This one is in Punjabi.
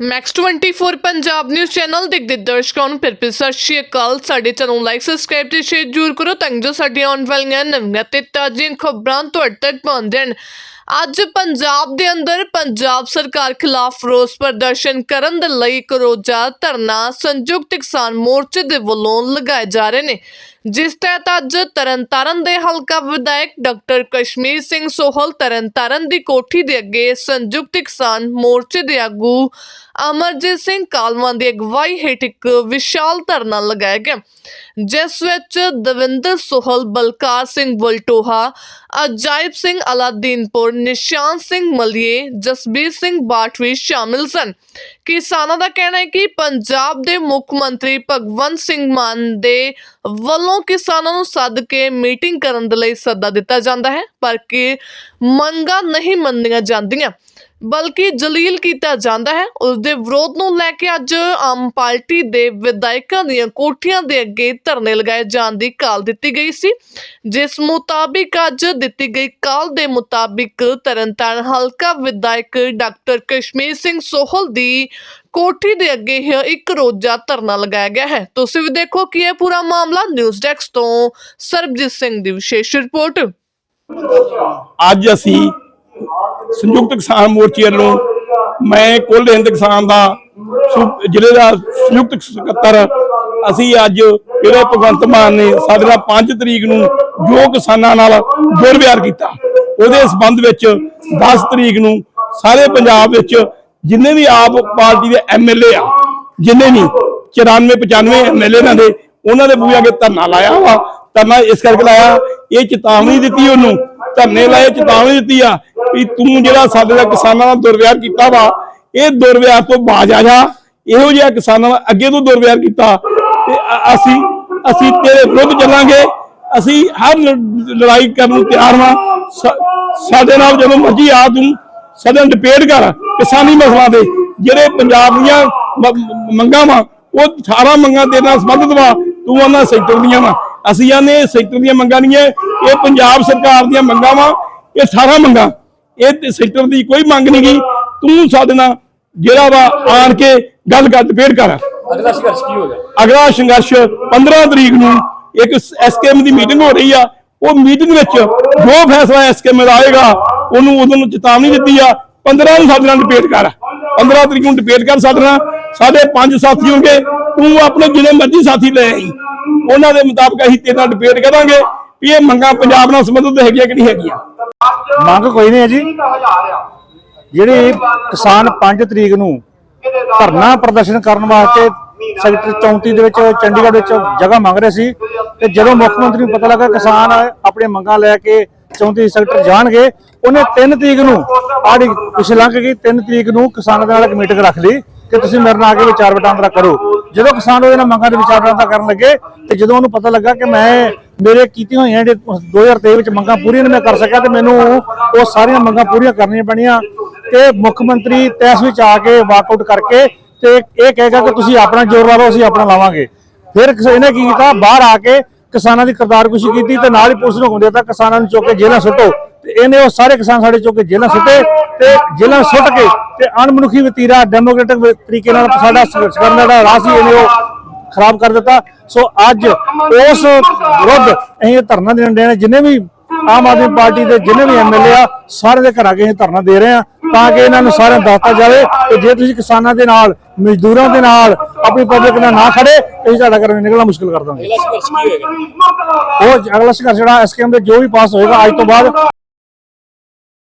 ਮੈਕਸ 24 ਪੰਜਾਬ ਨਿਊਜ਼ ਚੈਨਲ ਦੇਖਦੇ ਦਰਸ਼ਕਾਂ ਨੂੰ ਫਿਰ ਫਿਰ ਸਤਿ ਸ਼੍ਰੀ ਅਕਾਲ। ਸਾਡੇ ਚੈਨਲ ਨੂੰ ਲਾਈਕ ਸਬਸਕ੍ਰਾਈਬ ਤੇ ਸ਼ੇਅਰ ਜ਼ਰੂਰ ਕਰੋ ਤਾਂ ਜੋ ਸਾਡੀਆਂ ਆਉਣ ਵਾਲੀਆਂ ਨਵੀਆਂ ਤੇ ਤਾਜ਼ੀਆਂ ਖਬਰਾਂ ਤੁਹਾਡੇ ਤੱਕ ਪਹੁੰਚਣ ਅੱਜ ਪੰਜਾਬ ਦੇ ਅੰਦਰ ਪੰਜਾਬ ਸਰਕਾਰ ਖਿਲਾਫ ਰੋਸ ਪ੍ਰਦਰਸ਼ਨ ਕਰਨ ਦੇ ਲਈ ਇੱਕ ਰੋਜ਼ਾ ਧਰਨਾ ਸੰਯੁਕਤ ਕਿਸਾਨ ਮੋਰਚੇ ਦੇ ਵੱਲੋਂ ਲਗਾਏ ਜਾ ਰਹੇ ਨੇ। ਜਿਸ ਤਹਿਤ ਅੱਜ ਤਰਨਤਾਰਨ ਦੇ ਹਲਕਾ ਵਿਧਾਇਕ ਡਾਕਟਰ ਕਸ਼ਮੀਰ ਸਿੰਘ ਸੋਹਲ ਤਰਨਤਾਰਨ ਦੀ ਕੋਠੀ ਦੇ ਅੱਗੇ ਸੰਯੁਕਤ ਕਿਸਾਨ ਮੋਰਚੇ ਦੇ ਆਗੂ ਅਮਰਜੀਤ ਸਿੰਘ ਕਾਲਵਾਂ ਦੀ ਅਗਵਾਈ ਹੇਠ ਇੱਕ ਵਿਸ਼ਾਲ ਧਰਨਾ ਲਗਾਇਆ ਗਿਆ। ਜਿਸ ਵਿੱਚ ਦਵਿੰਦਰ ਸੋਹਲ, ਬਲਕਾਰ ਸਿੰਘ ਵਲਟੋਹਾ ਅਜਾਇਬ ਸਿੰਘ ਅਲਾਦੀਨਪੁਰ ਨਿਸ਼ਾਨ ਸਿੰਘ ਮਲੀਏ ਜਸਬੀਰ ਸਿੰਘ ਬਾਠਵੀ ਸ਼ਾਮਿਲ ਸਨ। ਕਿਸਾਨਾਂ ਦਾ ਕਹਿਣਾ ਹੈ ਕਿ ਪੰਜਾਬ ਦੇ ਮੁੱਖ ਮੰਤਰੀ ਭਗਵੰਤ ਸਿੰਘ ਮਾਨ ਦੇ ਵੱਲੋਂ ਕਿਸਾਨਾਂ ਨੂੰ ਸੱਦ ਕੇ ਮੀਟਿੰਗ ਕਰਨ ਦੇ ਲਈ ਸੱਦਾ ਦਿੱਤਾ ਜਾਂਦਾ ਹੈ, ਪਰ ਕਿ ਮੰਗਾਂ ਨਹੀਂ ਮੰਨੀਆਂ ਜਾਂਦੀਆਂ, ਬਲਕਿ ਜਲੀਲ ਕੀਤਾ ਜਾਂਦਾ ਹੈ। ਉਸ ਦੇ ਵਿਰੋਧ ਨੂੰ ਲੈ ਕੇ ਅੱਜ ਆਮ ਪਾਰਟੀ ਦੇ ਵਿਧਾਇਕਾਂ ਦੀਆਂ ਕੋਠੀਆਂ ਦੇ ਅੱਗੇ ਧਰਨੇ ਲਗਾਏ ਜਾਣ ਦੀ ਕਾਲ ਦਿੱਤੀ ਗਈ ਸੀ, ਜਿਸ ਮੁਤਾਬਿਕ ਅੱਜ ਦਿੱਤੀ ਗਈ ਕਾਲ ਦੇ ਮੁਤਾਬਿਕ ਤਰਨਤਾਰਨ ਹਲਕਾ ਵਿਧਾਇਕ ਡਾਕਟਰ ਕਸ਼ਮੀਰ ਸਿੰਘ ਸੋਹਲ ਦੀ ਕੋਠੀ ਦੇ ਅੱਗੇ ਇਹ ਇੱਕ ਰੋਜ਼ਾ ਧਰਨਾ ਲਗਾਇਆ ਗਿਆ ਹੈ। ਤੁਸੀਂ ਵੀ ਦੇਖੋ ਕਿ ਇਹ ਪੂਰਾ ਮਾਮਲਾ ਨਿਊਜ਼ ਡੈਸਕ ਤੋਂ ਸਰਬਜੀਤ ਸਿੰਘ ਦੀ ਵਿਸ਼ੇਸ਼ ਰਿਪੋਰਟ। ਅੱਜ ਅਸੀਂ ਸੰਯੁਕਤ ਕਿਸਾਨ ਮੋਰਚੇ ਵੱਲੋਂ ਮੈਂ ਕੁੱਲ ਹਿੰਦ ਕਿਸਾਨ ਦਾ ਜ਼ਿਲ੍ਹੇ ਦਾ ਸੰਯੁਕਤ ਸਕੱਤਰ, ਅਸੀਂ ਅੱਜ ਜਿਹੜੇ ਭਗਵੰਤ ਮਾਨ ਨੇ ਸਾਡੇ ਨਾਲ 5 ਤਰੀਕ ਨੂੰ ਜੋ ਕਿਸਾਨਾਂ ਨਾਲ ਦੁਰਵਿਹਾਰ ਕੀਤਾ, ਉਹਦੇ ਸਬੰਧ ਵਿੱਚ 10 ਤਰੀਕ ਨੂੰ ਸਾਰੇ ਪੰਜਾਬ ਵਿੱਚ ਜਿੰਨੇ ਵੀ ਆਪ ਪਾਰਟੀ ਦੇ ਐਮਐਲਏ ਆ, ਜਿੰਨੇ ਵੀ 94 95 ਐਮਐਲਏ ਇਹਨਾਂ ਦੇ, ਉਹਨਾਂ ਦੇ ਬੂਹੇ ਅੱਗੇ ਧਰਨਾ ਲਾਇਆ ਵਾ। ਧਰਨਾ ਇਸ ਕਰਕੇ ਲਾਇਆ, ਇਹ ਚੇਤਾਵਨੀ ਦਿੱਤੀ ਉਹਨੂੰ, ਧਰਨੇ ਲਾਏ, ਚੇਤਾਵਨੀ ਦਿੱਤੀ ਆ ਵੀ ਤੂੰ ਜਿਹੜਾ ਸਾਡੇ ਦਾ ਕਿਸਾਨਾਂ ਨਾਲ ਦੁਰਵਿਹਾਰ ਕੀਤਾ ਵਾ, ਇਹ ਦੁਰਵਿਹਾਰ ਤੋਂ ਬਾਜ ਆ ਜਾ। ਇਹੋ ਜਿਹਾ ਕਿਸਾਨਾਂ ਨਾਲ ਅੱਗੇ ਤੋਂ ਦੁਰਵਿਹਾਰ ਕੀਤਾ ਤੇ ਅਸੀਂ ਅਸੀਂ ਤੇਰੇ ਵਿਰੁੱਧ ਚੱਲਾਂਗੇ। ਅਸੀਂ ਹਰ ਲੜਾਈ ਕਰਨ ਨੂੰ ਤਿਆਰ ਹਾਂ ਸਾਡੇ ਨਾਲ ਜਦੋਂ ਮਰਜ਼ੀ ਆ ਤੂੰ ਸਦਨ ਡਿਪੇਟ ਕਰ। ਕਿਸਾਨੀ ਮਸਲਾ ਦੇ ਜਿਹੜੇ ਪੰਜਾਬ ਦੀਆਂ ਮੰਗਾਂ ਵਾ ਉਹ 18 ਮੰਗਾਂ ਦੇ ਨਾਲ ਸੰਬੰਧਿਤ ਵਾ ਤੂੰ ਉਹਨਾਂ ਸੈਕਟਰ ਦੀਆਂ ਵਾ। ਅਸੀਂ ਆਨੇ ਸੈਕਟਰ ਦੀਆਂ ਮੰਗਾਂ ਨਹੀਂ ਹੈ ਇਹ ਪੰਜਾਬ ਸਰਕਾਰ ਦੀਆਂ ਮੰਗਾਂ ਵਾ ਇਹ 18 ਮੰਗਾਂ। ਇਹ ਸੈਕਟਰ ਦੀ ਕੋਈ ਮੰਗ ਨਹੀਂ ਗਈ ਤੂੰ ਸਾਡੇ ਨਾਲ ਜਿਹੜਾ ਵਾ ਆਣ ਕੇ ਗੱਲ ਕਰ ਡਿਬੇਟ ਕਰ। ਅਗਲਾ ਸੰਘਰਸ਼ ਕੀ ਹੋਗਾ ਅਗਲਾ ਸੰਘਰਸ਼ 15 ਤਰੀਕ ਨੂੰ ਇੱਕ ਐਸਕੇਐਮ ਦੀ ਮੀਟਿੰਗ ਹੋ ਰਹੀ ਆ। ਉਹ ਮੀਟਿੰਗ ਵਿੱਚ ਜੋ ਫੈਸਲਾ ਐਸਕੇਐਮ ਦਾ ਆਏਗਾ ਉਹਨੂੰ ਉਦੋਂ ਚੇਤਾਵਨੀ ਦਿੱਤੀ ਆ। 15 ਨੂੰ ਸਾਡੇ ਨਾਲ ਡਿਬੇਟ ਕਰ। 15 ਤਰੀਕ ਨੂੰ ਡਿਬੇਟ ਕਰ ਸਾਡੇ ਨਾਲ। ਸਾਡੇ ਪੰਜ ਸਾਥੀ ਹੋਣਗੇ। ਤੂੰ ਆਪਣੇ ਜਿੰਨੇ ਮਰਜ਼ੀ ਸਾਥੀ ਲੈ ਆਈ। ਉਹਨਾਂ ਦੇ ਮੁਤਾਬਕ ਅਸੀਂ ਤੇਰੇ ਨਾਲ ਡਿਬੇਟ ਕਰਾਂਗੇ ਵੀ ਇਹ ਮੰਗਾਂ ਪੰਜਾਬ ਨਾਲ ਸੰਬੰਧਿਤ ਹੈਗੀਆਂ ਕਿ ਨਹੀਂ ਹੈਗੀਆਂ। ਮੰਗ ਕੋਈ ਨਹੀਂ ਹੈ ਜੀ। ਜਿਹੜੇ ਕਿਸਾਨ 5 ਤਰੀਕ ਨੂੰ ਧਰਨਾ ਪ੍ਰਦਰਸ਼ਨ ਕਰਨ ਵਾਸਤੇ ਸੈਕਟਰ 34 ਦੇ ਵਿੱਚ, ਚੰਡੀਗੜ੍ਹ ਵਿੱਚ ਜਗ੍ਹਾ ਮੰਗ ਰਹੇ ਸੀ ਤੇ ਜਦੋਂ ਮੁੱਖ ਮੰਤਰੀ ਨੂੰ ਪਤਾ ਲੱਗਾ ਕਿਸਾਨ ਆਪਣੇ ਮੰਗਾਂ ਲੈ ਕੇ 34 ਸੈਕਟਰ ਜਾਣਗੇ, ਉਹਨੇ 3 ਤਰੀਕ ਨੂੰ ਆੜੀ ਪਿਛੇ ਲੰਘ ਗਈ 3 ਤਰੀਕ ਨੂੰ ਕਿਸਾਨਾਂ ਦੇ ਨਾਲ ਇੱਕ ਮੀਟਿੰਗ ਰੱਖ ਲਈ ਕਿ ਤੁਸੀਂ ਮੇਰੇ ਨਾਲ ਆ ਕੇ ਵਿਚਾਰ ਵਟਾਂਦਰਾ ਕਰੋ। ਜਦੋਂ ਕਿਸਾਨ ਉਹਦੇ ਨਾਲ ਮੰਗਾਂ ਦੇ ਵਿਚਾਰ ਵਟਾਂਦਰਾ ਕਰਨ ਲੱਗੇ ਤੇ ਜਦੋਂ ਉਹਨੂੰ ਪਤਾ ਲੱਗਾ ਕਿ ਮੈਂ ਮੇਰੇ ਕੀਤੀਆਂ ਹੋਈਆਂ ਜਿਹੜੇ 2023 ਵਿੱਚ ਮੰਗਾਂ ਪੂਰੀਆਂ ਨਹੀਂ ਮੈਂ ਕਰ ਸਕਿਆ ਤੇ ਮੈਨੂੰ ਉਹ ਸਾਰੀਆਂ ਮੰਗਾਂ ਪੂਰੀਆਂ ਕਰਨੀਆਂ ਪੈਣੀਆਂ ਤੇ ਮੁੱਖ ਮੰਤਰੀ ਤੈਸ ਵਿੱਚ ਆ ਕੇ ਵਾਕਆਊਟ ਕਰਕੇ ਤੇ ਇਹ ਕਹੇਗਾ ਕਿ ਤੁਸੀਂ ਆਪਣਾ ਜ਼ੋਰ ਲਾ ਅਸੀਂ ਆਪਣਾ ਲਾਵਾਂਗੇ। ਫਿਰ ਇਹਨੇ ਕੀ ਕੀਤਾ? ਬਾਹਰ ਆ ਕੇ ਕਿਸਾਨਾਂ ਦੀ ਕਰਤਾਰਕੁਸ਼ੀ ਕੀਤੀ ਤੇ ਨਾਲ ਹੀ ਪੁਲਿਸ ਨੂੰ ਹੁਕਮ ਦਿੱਤਾ, ਕਿਸਾਨਾਂ ਨੂੰ ਚੁੱਕ ਕੇ ਜੇਲ੍ਹਾਂ ਸੁੱਟੋ। ਤੇ ਇਹਨੇ ਉਹ ਸਾਰੇ ਕਿਸਾਨ ਸਾਡੇ ਚੁੱਕ ਕੇ ਜੇਲ੍ਹਾਂ ਸੁੱਟੇ ਤੇ ਜੇਲ੍ਹਾਂ ਸੁੱਟ ਕੇ ਤੇ ਅਣਮਨੁੱਖੀ ਵਤੀਰਾ ਡੈਮੋਕ੍ਰੈਟਿਕ ਤਰੀਕੇ ਨਾਲ ਸਾਡਾ ਸੰਘਰਸ਼ ਕਰਨ ਦਾ ਜਿਹੜਾ ਰਾਹ ਸੀ, ਇਹਨੇ ਉਹ ਖਰਾਬ ਕਰ ਦਿੱਤਾ। ਸੋ ਅੱਜ ਉਸ ਵਿਰੁੱਧ ਅਸੀਂ ਧਰਨਾ ਦੇਣ ਦੇ ਜਿੰਨੇ ਵੀ ਆਮ ਆਦਮੀ ਪਾਰਟੀ ਦੇ ਜਿੰਨੇ ਵੀ ਐਮਐਲਏ ਆ ਸਾਰੇ ਦੇ ਘਰਾਂ ਕੇ ਅਸੀਂ ਧਰਨਾ ਦੇ ਰਹੇ ਆ ਤਾਂ ਕਿ ਇਹਨਾਂ ਨੂੰ ਸਾਰਿਆਂ ਦੱਸਤਾ ਜਾਵੇ ਕਿ ਜੇ ਤੁਸੀਂ ਕਿਸਾਨਾਂ ਦੇ ਨਾਲ ਮਜ਼ਦੂਰਾਂ ਦੇ ਨਾਲ ਆਪਣੀ ਪਬਲਿਕ ਨਾਲ ਨਾ ਖੜੇ ਤੇ ਅਸੀਂ ਤੁਹਾਡਾ ਘਰੋਂ ਨਿਕਲਣਾ ਮੁਸ਼ਕਲ ਕਰ ਦਾਂਗੇ। ਉਹ ਅਗਲਾ ਸੰਘਰਸ਼ ਜਿਹੜਾ ਐਸਕੇਐਮ ਦੇ ਜੋ ਵੀ ਪਾਸ ਹੋਏਗਾ ਅੱਜ ਤੋਂ ਬਾਅਦ